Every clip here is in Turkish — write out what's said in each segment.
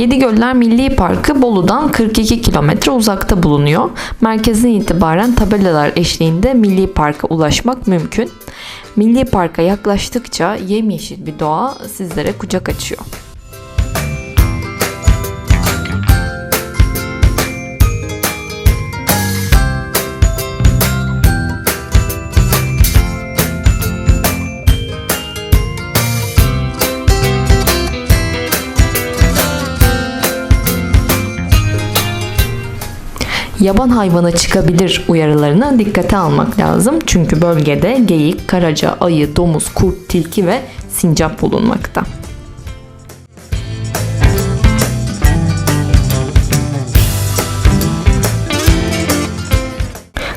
Yedigöller Milli Parkı Bolu'dan 42 kilometre uzakta bulunuyor. Merkezden itibaren tabelalar eşliğinde Milli Park'a ulaşmak mümkün. Milli Park'a yaklaştıkça yemyeşil bir doğa sizlere kucak açıyor. Yaban hayvanı çıkabilir uyarılarına dikkate almak lazım. Çünkü bölgede geyik, karaca, ayı, domuz, kurt, tilki ve sincap bulunmakta.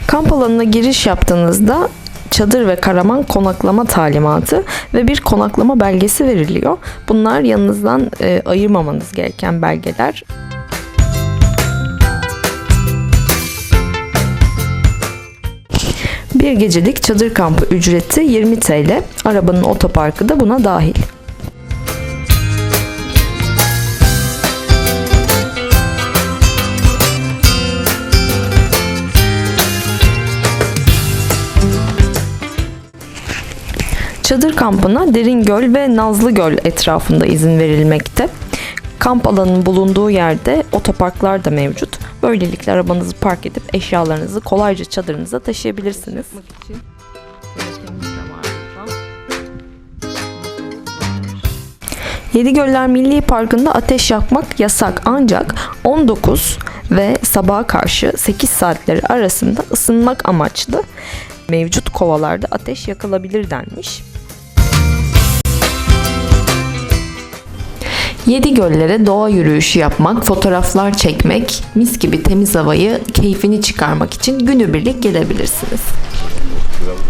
Kamp alanına giriş yaptığınızda çadır ve karaman konaklama talimatı ve bir konaklama belgesi veriliyor. Bunlar yanınızdan e, ayırmamanız gereken belgeler. Bir gecelik çadır kampı ücreti 20 TL. Arabanın otoparkı da buna dahil. Çadır kampına Deringöl ve Nazlıgöl etrafında izin verilmekte. Kamp alanının bulunduğu yerde otoparklar da mevcut. Böylelikle arabanızı park edip eşyalarınızı kolayca çadırınıza taşıyabilirsiniz. Yedigöller Milli Parkı'nda ateş yakmak yasak ancak 19 ve sabaha karşı 8 saatleri arasında ısınmak amaçlı mevcut kovalarda ateş yakılabilir denmiş. Yedi göllere doğa yürüyüşü yapmak, fotoğraflar çekmek, mis gibi temiz havayı keyfini çıkarmak için günübirlik gelebilirsiniz.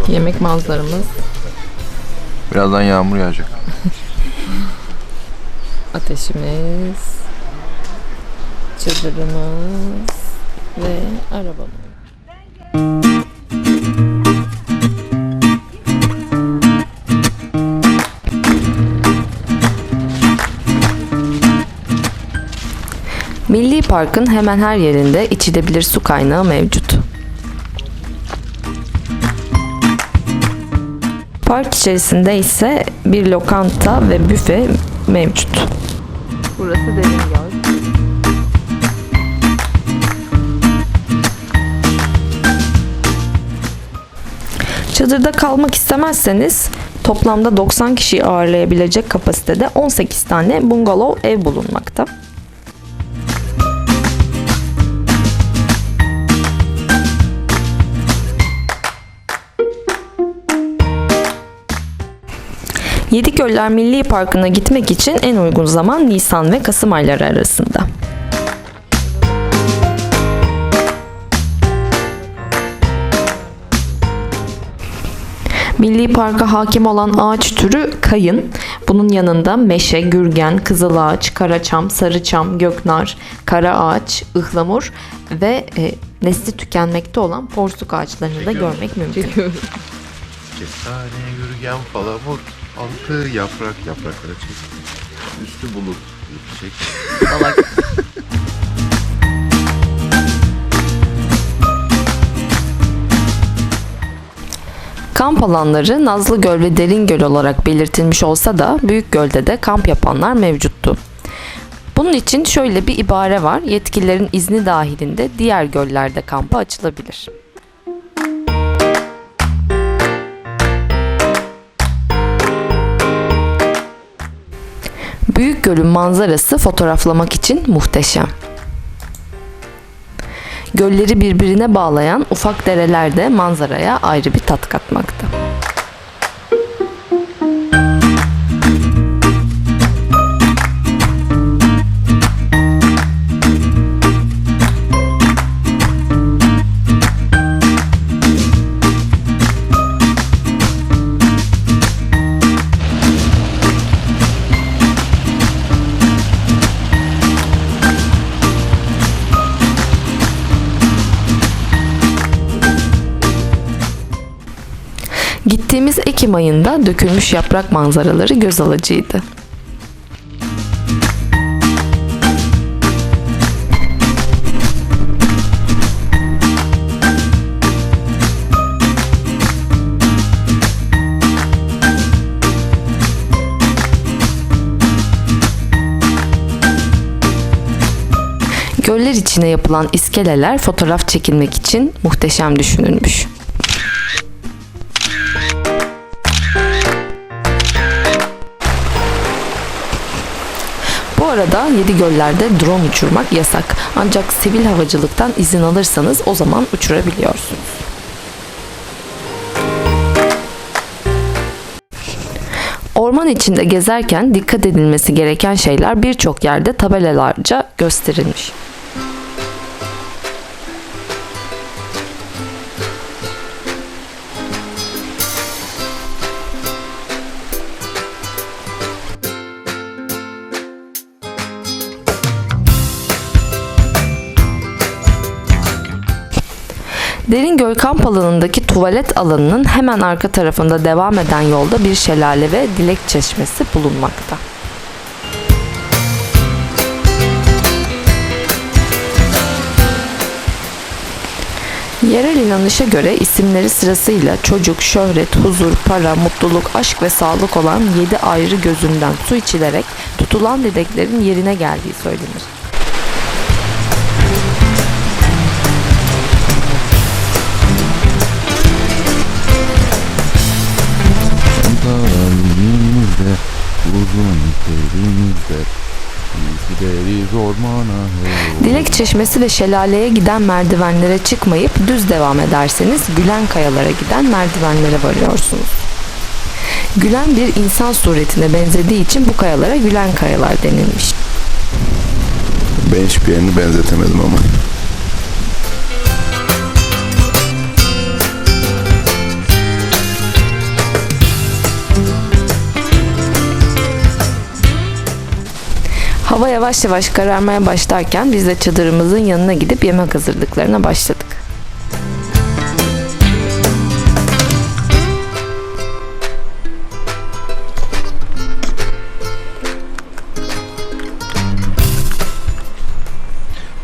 Yemek manzaramız, Birazdan yağmur yağacak. ateşimiz, çadırımız ve arabamız. Park'ın hemen her yerinde içilebilir su kaynağı mevcut. Park içerisinde ise bir lokanta ve büfe mevcut. Burası Deringöl. Çadırda kalmak istemezseniz toplamda 90 kişiyi ağırlayabilecek kapasitede 18 tane bungalov ev bulunmakta. Yedigöller Milli Parkı'na gitmek için en uygun zaman Nisan ve Kasım ayları arasında. Milli Park'a hakim olan ağaç türü kayın. Bunun yanında meşe, gürgen, kızılağaç, karaçam, sarıçam, göknar, kara ağaç, ıhlamur ve e, nesli tükenmekte olan porsuk ağaçlarını da görmek mümkün. Kestane, yürüyen, palamut, altı yaprak, yapraklara çek. Üstü bulut, çek. Kamp alanları Nazlıgöl ve Deringöl olarak belirtilmiş olsa da Büyükgöl'de de kamp yapanlar mevcuttu. Bunun için şöyle bir ibare var. Yetkililerin izni dahilinde diğer göllerde kampa açılabilir. Büyük Gölün manzarası fotoğraflamak için muhteşem. Gölleri birbirine bağlayan ufak dereler de manzaraya ayrı bir tat katmakta. Gittiğimiz Ekim ayında dökülmüş yaprak manzaraları göz alıcıydı. Göller içine yapılan iskeleler fotoğraf çekilmek için muhteşem düşünülmüş. Arada yedi göllerde drone uçurmak yasak. Ancak sivil havacılıktan izin alırsanız o zaman uçurabiliyorsunuz. Orman içinde gezerken dikkat edilmesi gereken şeyler birçok yerde tabelalarca gösterilmiş. Derin Göl kamp alanındaki tuvalet alanının hemen arka tarafında devam eden yolda bir şelale ve dilek çeşmesi bulunmakta. Yerel inanışa göre isimleri sırasıyla çocuk, şöhret, huzur, para, mutluluk, aşk ve sağlık olan yedi ayrı gözünden su içilerek tutulan dileklerin yerine geldiği söylenir. Elimizde, uzun elimizde. Biz gideriz ormana. hey. Dilek çeşmesi ve şelaleye giden merdivenlere çıkmayıp düz devam ederseniz Gülen kayalara giden merdivenlere varıyorsunuz. Gülen bir insan suretine benzediği için bu kayalara Gülen kayalar denilmiş. Ben hiçbir yerini benzetemedim ama. Hava yavaş yavaş kararmaya başlarken biz de çadırımızın yanına gidip yemek hazırlıklarına başladık.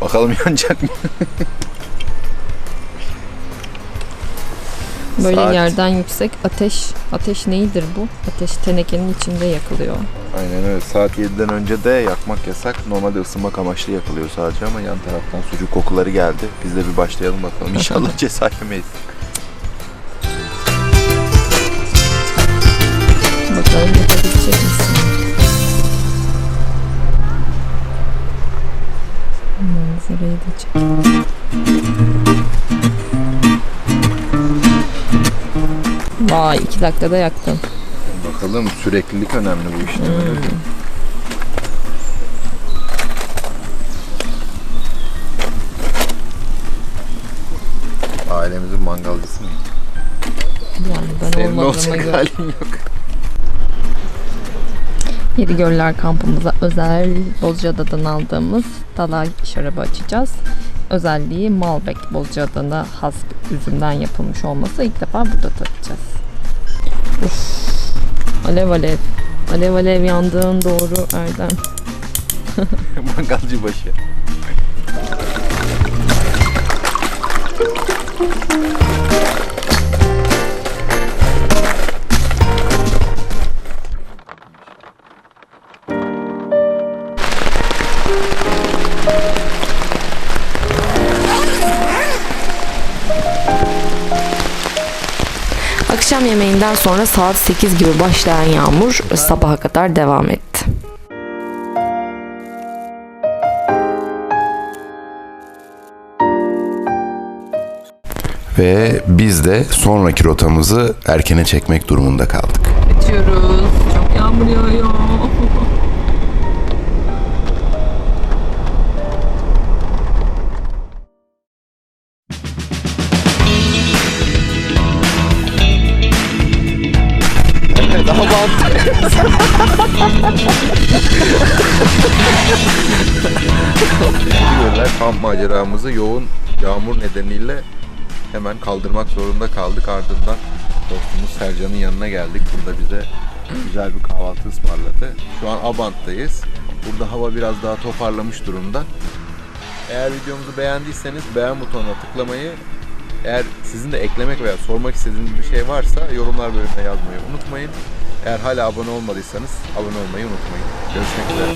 Bakalım yanacak mı? Böyle Saat. yerden yüksek ateş. Ateş neyidir bu? Ateş tenekenin içinde yakılıyor. Aynen öyle. Saat 7'den önce de yakmak yasak. Normalde ısınmak amaçlı yakılıyor sadece ama yan taraftan sucuk kokuları geldi. Biz de bir başlayalım bakalım. İnşallah ceza yemeyiz. Bakalım yapabilecek misin? Manzarayı da çek. Vay iki dakikada yaktın. Bakalım süreklilik önemli bu işte. Ailemizin mangalcısı mı? Yani ben Senin olmadığıma göre. halin yok. Yedi Göller kampımıza özel Bozcaada'dan aldığımız dala şarabı açacağız. Özelliği Malbec Bozcaada'da has üzümden yapılmış olması ilk defa burada tadacağız. Uf, alev alev. Alev alev yandığın doğru Erdem. Mangalcı başı. Akşam yemeğinden sonra saat 8 gibi başlayan yağmur sabaha kadar devam etti. Ve biz de sonraki rotamızı erkene çekmek durumunda kaldık. Geçiyoruz. Çok yağmur yağıyor. Göller kamp maceramızı yoğun yağmur nedeniyle hemen kaldırmak zorunda kaldık. Ardından dostumuz Sercan'ın yanına geldik. Burada bize güzel bir kahvaltı ısmarladı. Şu an Abant'tayız. Burada hava biraz daha toparlamış durumda. Eğer videomuzu beğendiyseniz beğen butonuna tıklamayı, eğer sizin de eklemek veya sormak istediğiniz bir şey varsa yorumlar bölümüne yazmayı unutmayın. Eğer hala abone olmadıysanız abone olmayı unutmayın. Görüşmek üzere.